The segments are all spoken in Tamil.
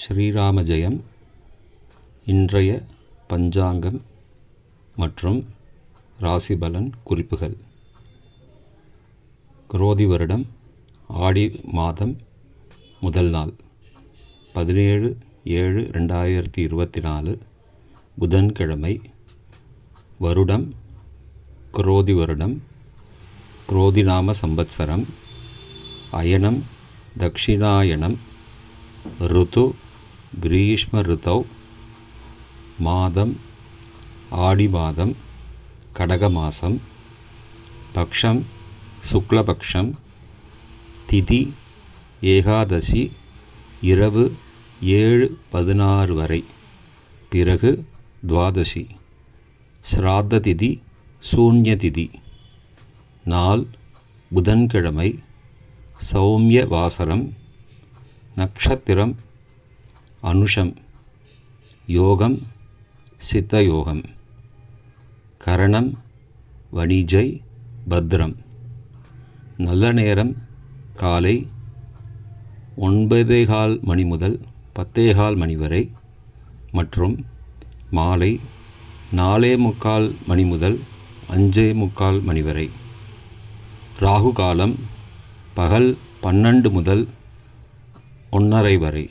ஸ்ரீராம ஜெயம் இன்றைய பஞ்சாங்கம் மற்றும் ராசிபலன் குறிப்புகள். குரோதி வருடம் ஆடி மாதம் முதல் நாள் பதினேழு ஏழு ரெண்டாயிரத்தி இருபத்தி நாலு புதன்கிழமை வருடம் குரோதி வருடம் குரோதிநாம சம்பத்சரம் அயனம் தக்ஷிணாயனம் ருத்து கிரீஷ்ம ரிதவ் மாதம் ஆடி மாதம் கடக மாதம் பக்ஷம் சுக்லபக்ஷம் திதி ஏகாதசி இரவு ஏழு பதினாறு வரை. பிறகு துவாதசி. ஸ்ராத்த திதி சூன்ய திதி. நாள் புதன்கிழமை சௌமிய வாசரம் நட்சத்திரம் அனுஷம் யோகம் சித்த யோகம் கரணம் வணிஜை பத்ரம். நல்ல நேரம் காலை ஒன்பதேகால் மணி முதல் பத்தேகால் மணி வரை மற்றும் மாலை நாலே முக்கால் மணி முதல் அஞ்சே முக்கால் மணி வரை. ராகு காலம் பகல் பன்னெண்டு முதல் ஒன்றரை வரை.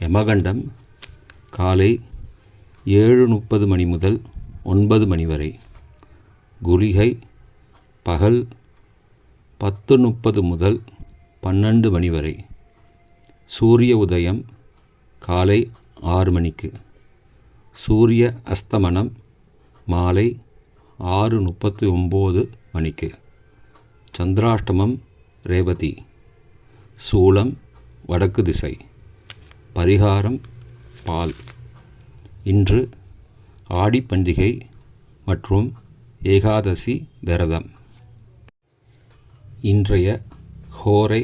யமகண்டம் காலை ஏழு முப்பது மணி முதல் ஒன்பது மணி வரை. குளிகை பகல் பத்து முப்பது முதல் பன்னெண்டு மணி வரை. சூரிய உதயம் காலை ஆறு மணிக்கு. சூரிய அஸ்தமனம் மாலை ஆறு முப்பத்தி ஒம்பது மணிக்கு. சந்திராஷ்டமம் ரேவதி. சூலம் வடக்கு திசை. பரிகாரம் பால். இன்று ஆடிப்பண்டிகை மற்றும் ஏகாதசி விரதம். இன்றைய ஹோரை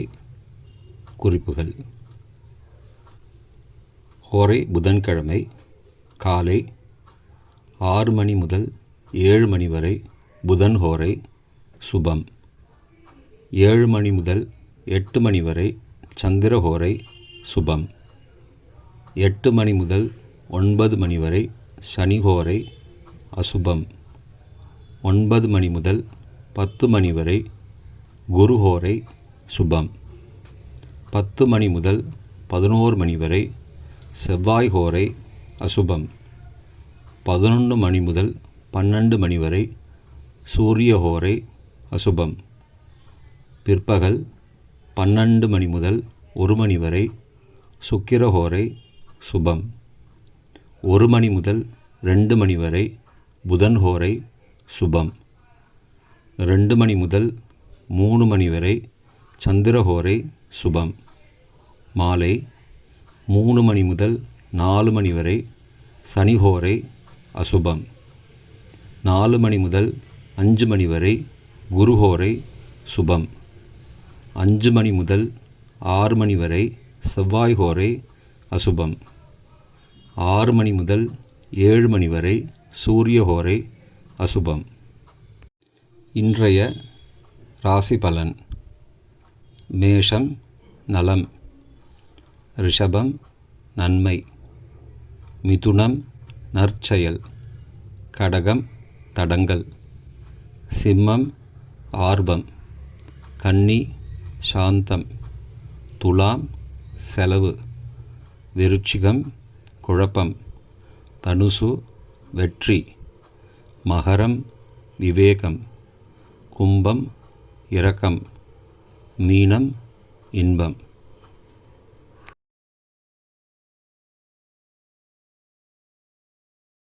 குறிப்புகள். ஹோரை புதன்கிழமை காலை ஆறு மணி முதல் ஏழு மணி வரை புதன் ஹோரை சுபம். ஏழு மணி முதல் எட்டு மணி வரை சந்திரஹோரை சுபம். எட்டு மணி முதல் ஒன்பது மணி வரை சனிஹோரை அசுபம். ஒன்பது மணி முதல் பத்து மணி வரை குருஹோரை சுபம். பத்து மணி முதல் பதினோரு மணி வரை செவ்வாய் ஹோரை அசுபம். பதினொன்று மணி முதல் பன்னெண்டு மணி வரை சூரிய ஹோரை அசுபம். பிற்பகல் பன்னெண்டு மணி முதல் ஒரு மணி வரை சுக்கிரஹோரை சுபம். ஒரு மணி முதல் ரெண்டு மணி வரை புதன் ஹோரை சுபம். ரெண்டு மணி முதல் மூணு மணி வரை சந்திரஹோரை சுபம். மாலை மூணு மணி முதல் நாலு மணி வரை சனிஹோரை அசுபம். நாலு மணி முதல் அஞ்சு மணி வரை குருஹோரை சுபம். அஞ்சு மணி முதல் ஆறு மணி வரை செவ்வாய் ஹோரை அசுபம். ஆறு மணி முதல் ஏழு மணி வரை சூரிய ஹோரை அசுபம். இன்றைய ராசி பலன். மேஷம் நலம். ரிஷபம் நன்மை. மிதுனம் நற்செயல். கடகம் தடங்கல். சிம்மம் ஆர்வம். கன்னி சாந்தம். துலாம் செலவு. விருச்சிகம் குழப்பம். தனுசு வெற்றி. மகரம் விவேகம். கும்பம் இரக்கம். மீனம் இன்பம்.